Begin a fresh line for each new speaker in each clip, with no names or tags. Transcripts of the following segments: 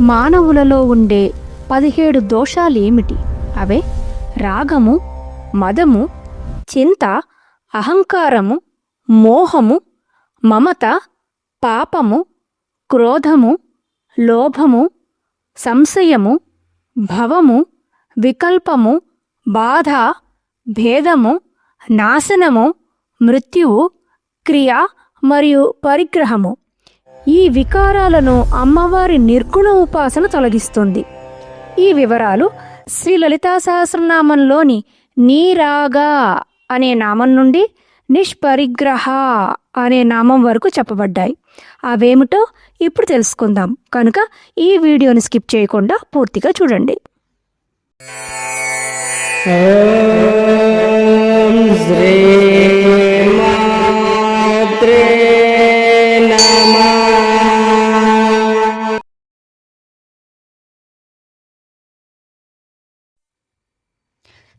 మానవులలో ఉండే పదిహేడు దోషాలేమిటి అవే రాగము మదము చింత అహంకారము మోహము మమత పాపము క్రోధము లోభము సంశయము భవము వికల్పము బాధ భేదము నాశనము మృత్యువు క్రియ మరియు పరిగ్రహము. ఈ వికారాలను అమ్మవారి నిర్గుణ ఉపాసన తొలగిస్తుంది. ఈ వివరాలు శ్రీ లలితా సహస్రనామంలోని నీరాగా అనే నామం నుండి నిష్పరిగ్రహ అనే నామం వరకు చెప్పబడ్డాయి. అవేమిటో ఇప్పుడు తెలుసుకుందాం. కనుక ఈ వీడియోని స్కిప్ చేయకుండా పూర్తిగా చూడండి.
శ్రీ మాత్రే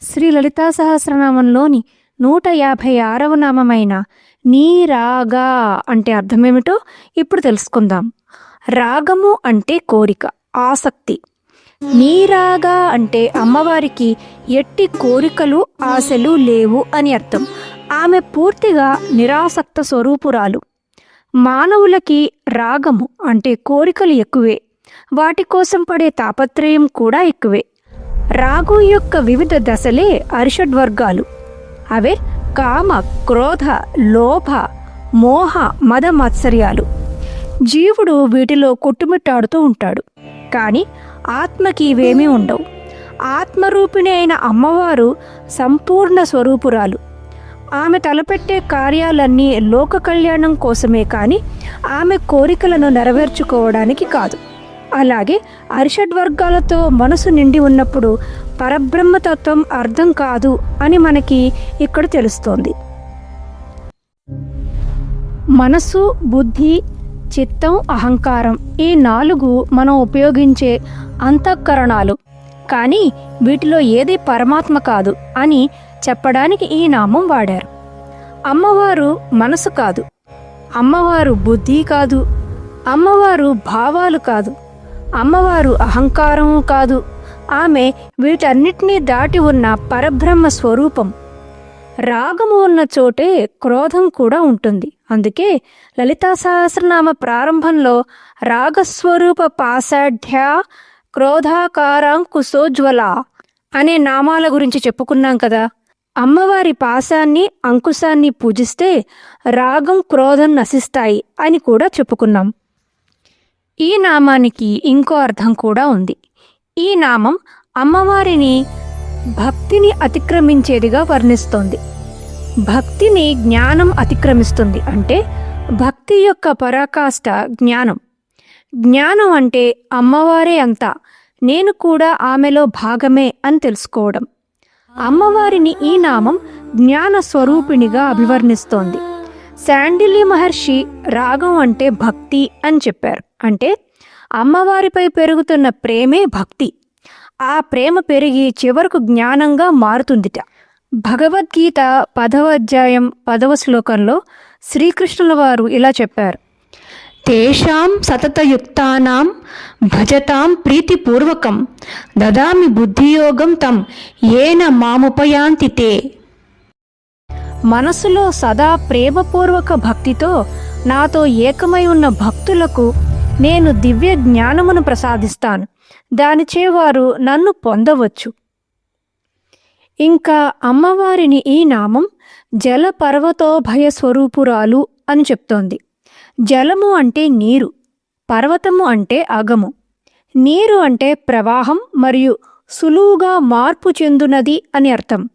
శ్రీ లలితా సహస్రనామంలోని నూట యాభై ఆరవ నామమైన నీరాగా అంటే అర్థమేమిటో ఇప్పుడు తెలుసుకుందాం. రాగము అంటే కోరిక ఆసక్తి. నీరాగా అంటే అమ్మవారికి ఎట్టి కోరికలు ఆశలు లేవు అని అర్థం. ఆమె పూర్తిగా నిరాసక్త స్వరూపురాలు. మానవులకి రాగము అంటే కోరికలు ఎక్కువే. వాటి కోసం పడే తాపత్రయం కూడా ఎక్కువే. రాగు యొక్క వివిధ దశలే అరిషడ్వర్గాలు. అవే కామ క్రోధ లోభ మోహ మద మత్సర్యాలు. జీవుడు వీటిలో కొట్టుమిట్టాడుతూ ఉంటాడు. కానీ ఆత్మకి ఇవేమీ ఉండవు. ఆత్మరూపిణి అయిన అమ్మవారు సంపూర్ణ స్వరూపురాలు. ఆమె తలపెట్టే కార్యాలన్నీ లోక కళ్యాణం కోసమే కానీ ఆమె కోరికలను నెరవేర్చుకోవడానికి కాదు. అలాగే అరిషడ్ వర్గాలతో మనసు నిండి ఉన్నప్పుడు పరబ్రహ్మతత్వం అర్థం కాదు అని మనకి ఇక్కడ తెలుస్తోంది. మనసు బుద్ధి చిత్తం అహంకారం ఈ నాలుగు మనం ఉపయోగించే అంతఃకరణాలు. కానీ వీటిలో ఏది పరమాత్మ కాదు అని చెప్పడానికి ఈ నామం వాడారు. అమ్మవారు మనసు కాదు. అమ్మవారు బుద్ధి కాదు. అమ్మవారు భావాలు కాదు. అమ్మవారు అహంకారం కాదు. ఆమె వీటన్నిటినీ దాటి ఉన్న పరబ్రహ్మ స్వరూపం. రాగము ఉన్న చోటే క్రోధం కూడా ఉంటుంది. అందుకే లలితా సహస్రనామ ప్రారంభంలో రాగస్వరూప పాసాఢ్య క్రోధాకారాంకుశోజ్వల అనే నామాల గురించి చెప్పుకున్నాం కదా. అమ్మవారి పాశాన్ని అంకుశాన్ని పూజిస్తే రాగం క్రోధం నశిస్తాయి అని కూడా చెప్పుకున్నాం. ఈ నామానికి ఇంకో అర్థం కూడా ఉంది. ఈ నామం అమ్మవారిని భక్తిని అతిక్రమించేదిగా వర్ణిస్తోంది. భక్తిని జ్ఞానం అతిక్రమిస్తుంది అంటే భక్తి యొక్క పరాకాష్ట జ్ఞానం. జ్ఞానం అంటే అమ్మవారే అంతా నేను కూడా ఆమెలో భాగమే అని తెలుసుకోవడం. అమ్మవారిని ఈ నామం జ్ఞాన స్వరూపిణిగా అభివర్ణిస్తోంది. శాండిల్య మహర్షి రాగం అంటే భక్తి అని చెప్పారు. అంటే అమ్మవారిపై పెరుగుతున్న ప్రేమే భక్తి. ఆ ప్రేమ పెరిగి చివరకు జ్ఞానంగా మారుతుందిట. భగవద్గీత పదవ అధ్యాయం పదవ శ్లోకంలో శ్రీకృష్ణుల వారు ఇలా చెప్పారు. తేషాం సతతయుక్తానాం భజతాం ప్రీతిపూర్వకం. దదామి బుద్ధియోగం తం. ఏన మాముపయాంతి తే మనసులో సదా ప్రేమపూర్వక భక్తితో నాతో ఏకమై ఉన్న భక్తులకు నేను దివ్య జ్ఞానమును ప్రసాదిస్తాను. దానిచే వారు నన్ను పొందవచ్చు. ఇంకా అమ్మవారిని ఈ నామం జల పర్వతోభయ స్వరూపురాలు అని చెప్తోంది. జలము అంటే నీరు పర్వతము అంటే అగము. నీరు అంటే ప్రవాహం మరియు సులువుగా మార్పు చెందునది అని అర్థం.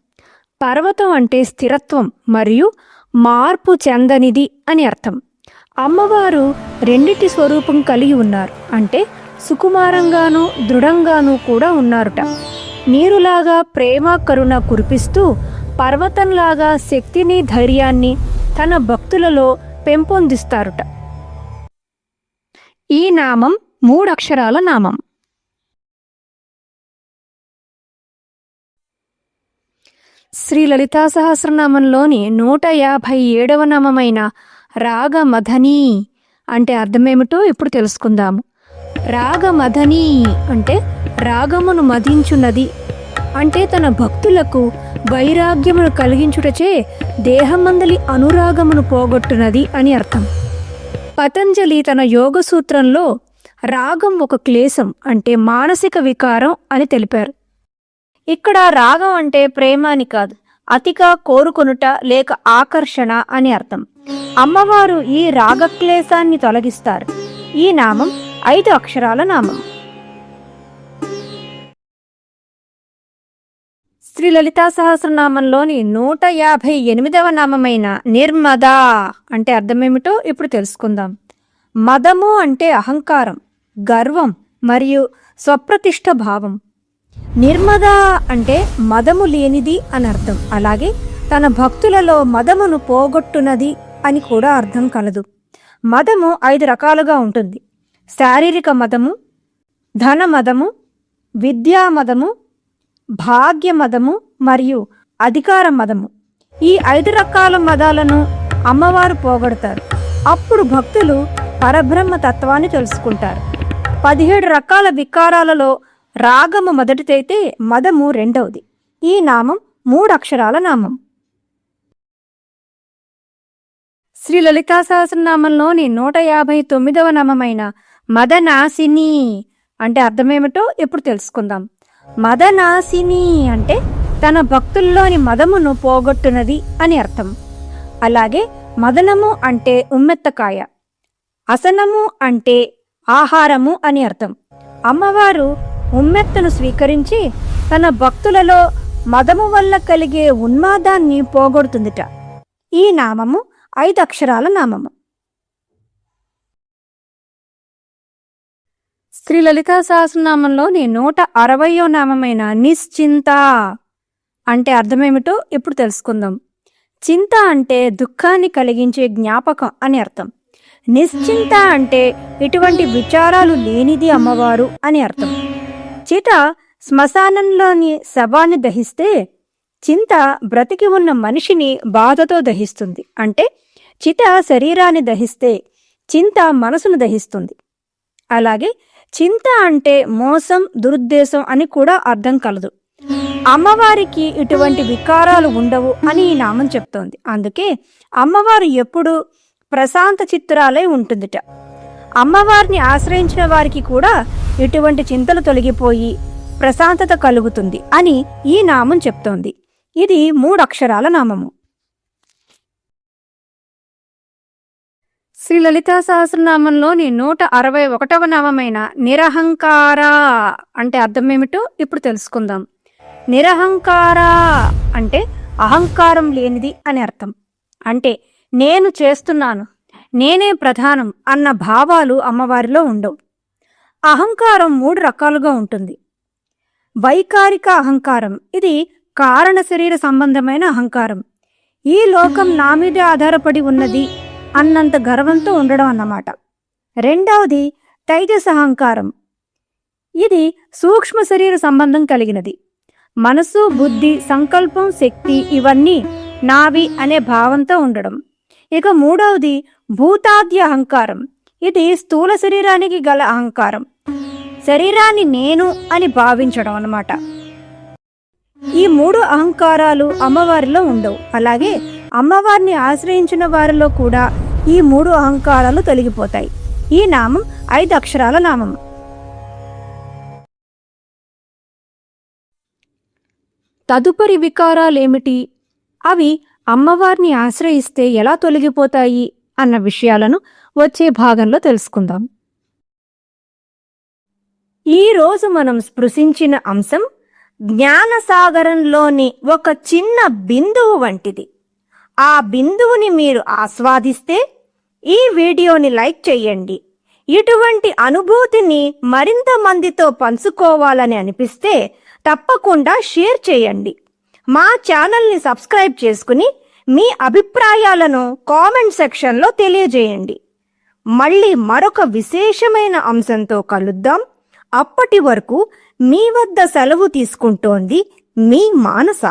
పర్వతం అంటే స్థిరత్వం మరియు మార్పు చెందనిది అని అర్థం. అమ్మవారు రెండిటి స్వరూపం కలిగి ఉన్నారు. అంటే సుకుమారంగాను దృఢంగాను కూడా ఉన్నారుట. నీరులాగా ప్రేమ కరుణ కురిపిస్తూ పర్వతంలాగా శక్తిని ధైర్యాన్ని తన భక్తులలో పెంపొందిస్తారుట. ఈ నామం మూడక్షరాల నామం. శ్రీ లలితా సహస్రనామంలోని నూట యాభై ఏడవ నామమైన రాగమధని అంటే అర్థమేమిటో ఇప్పుడు తెలుసుకుందాము. రాగమధనీ అంటే రాగమును మధించున్నది అంటే తన భక్తులకు వైరాగ్యమును కలిగించుటచే దేహమందలి అనురాగమును పోగొట్టునది అని అర్థం. పతంజలి తన యోగ సూత్రంలో రాగం ఒక క్లేశం అంటే మానసిక వికారం అని తెలిపారు. ఇక్కడ రాగం అంటే ప్రేమ అని కాదు అతిగా కోరుకొనుట లేక ఆకర్షణ అని అర్థం. అమ్మవారు ఈ రాగక్లేశాన్ని తొలగిస్తారు. ఈ నామం ఐదు అక్షరాల నామం. శ్రీ లలితా సహస్రనామంలోని నూట యాభై ఎనిమిదవ నామమైన నిర్మదా అంటే అర్థమేమిటో ఇప్పుడు తెలుసుకుందాం. మదము అంటే అహంకారం గర్వం మరియు స్వప్రతిష్ఠ భావం. నిర్మద అంటే మదము లేనిది అని అర్థం. అలాగే తన భక్తులలో మదమును పోగొట్టునది అని కూడా అర్థం కలదు. మదము ఐదు రకాలుగా ఉంటుంది. శారీరక మదము ధన మదము విద్యా మదము భాగ్య మదము మరియు అధికార మదము. ఈ ఐదు రకాల మదాలను అమ్మవారు పోగొడతారు. అప్పుడు భక్తులు పరబ్రహ్మ తత్వాన్ని తెలుసుకుంటారు. పదిహేడు రకాల వికారాలలో రాగము మొదటిదైతే మదము రెండవది. ఈ నామం మూడక్షరాల నామం. శ్రీ లలితా సహస్రనామంలోని నూట యాభై తొమ్మిదవ నామమైన మదనాసిని అంటే అర్థమేమిటో ఇప్పుడు తెలుసుకుందాం. మదనాసిని అంటే తన భక్తుల్లోని మదమును పోగొట్టునది అని అర్థం. అలాగే మదనము అంటే ఉమ్మెత్తకాయ. అసనము అంటే ఆహారము అని అర్థం. అమ్మవారు ఉమ్మెత్తను స్వీకరించి తన భక్తులలో మదము వల్ల కలిగే ఉన్మాదాన్ని పోగొడుతుందిట. ఈ నామము ఐదు అక్షరాల నామము. శ్రీ లలితా సహస్రనామంలోని నూట అరవయో నామమైన నిశ్చింత అంటే అర్థమేమిటో ఇప్పుడు తెలుసుకుందాం. చింత అంటే దుఃఖాన్ని కలిగించే జ్ఞాపకం అని అర్థం. నిశ్చింత అంటే ఎటువంటి విచారాలు లేనిది అమ్మవారు అని అర్థం. చిట శ్మశానంలోని శవాన్ని దహిస్తే చింత బ్రతికి ఉన్న మనిషిని బాధతో దహిస్తుంది. అంటే చిత శరీరాన్ని దహిస్తే చింత మనసును దహిస్తుంది. అలాగే చింత అంటే మోసం దురుద్దేశం అని కూడా అర్థం కలదు. అమ్మవారికి ఇటువంటి వికారాలు ఉండవు అని ఈ నామం చెప్తోంది. అందుకే అమ్మవారు ఎప్పుడు ప్రశాంత చిత్రాలై ఉంటుందిట. అమ్మవారిని ఆశ్రయించిన వారికి కూడా ఇటువంటి చింతలు తొలగిపోయి ప్రశాంతత కలుగుతుంది అని ఈ నామం చెప్తోంది. ఇది మూడు అక్షరాల నామము. శ్రీ లలితా సహస్రనామంలోని నూట అరవై ఒకటవ నామమైన నిరహంకార అంటే అర్థం ఏమిటో ఇప్పుడు తెలుసుకుందాం. నిరహంకార అంటే అహంకారం లేనిది అని అర్థం. అంటే నేను చేస్తున్నాను నేనే ప్రధానం అన్న భావాలు అమ్మవారిలో ఉండవు. అహంకారం మూడు రకాలుగా ఉంటుంది. వైకారిక అహంకారం ఇది కారణ శరీర సంబంధమైన అహంకారం. ఈ లోకం నా మీద ఆధారపడి ఉన్నది అన్నంత గర్వంతో ఉండడం అన్నమాట. రెండవది తైజస్ అహంకారం. ఇది సూక్ష్మ శరీర సంబంధం కలిగినది. మనసు బుద్ధి సంకల్పం శక్తి ఇవన్నీ నావి అనే భావంతో ఉండడం. ఇక మూడవది భూతాద్య అహంకారం. ఇది స్థూల శరీరానికి గల అహంకారం. శరీరాన్ని నేను అని భావించడం అన్నమాట. ఈ మూడు అహంకారాలు అమ్మవారిలో ఉండవు. అలాగే అమ్మవారిని ఆశ్రయించిన వారిలో కూడా ఈ మూడు అహంకారాలు తొలగిపోతాయి. ఈ నామం ఐదు అక్షరాల నామం. తదుపరి వికారాలేమిటి? అవి అమ్మవారిని ఆశ్రయిస్తే ఎలా తొలగిపోతాయి? అన్న విషయాలను వచ్చే భాగంలో తెలుసుకుందాం. ఈరోజు మనం స్పృశించిన అంశం జ్ఞానసాగరంలోని ఒక చిన్న బిందువు వంటిది. ఆ బిందువుని మీరు ఆస్వాదిస్తే ఈ వీడియోని లైక్ చేయండి. ఇటువంటి అనుభూతిని మరింత మందితో పంచుకోవాలని అనిపిస్తే తప్పకుండా షేర్ చేయండి. మా ఛానల్ని సబ్స్క్రైబ్ చేసుకుని మీ అభిప్రాయాలను కామెంట్ సెక్షన్లో తెలియజేయండి. మళ్ళీ మరొక విశేషమైన అంశంతో కలుద్దాం. అప్పటి వరకు మీ వద్ద సెలవు తీసుకుంటోంది మీ మానస.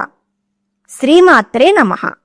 శ్రీమాత్రే నమః.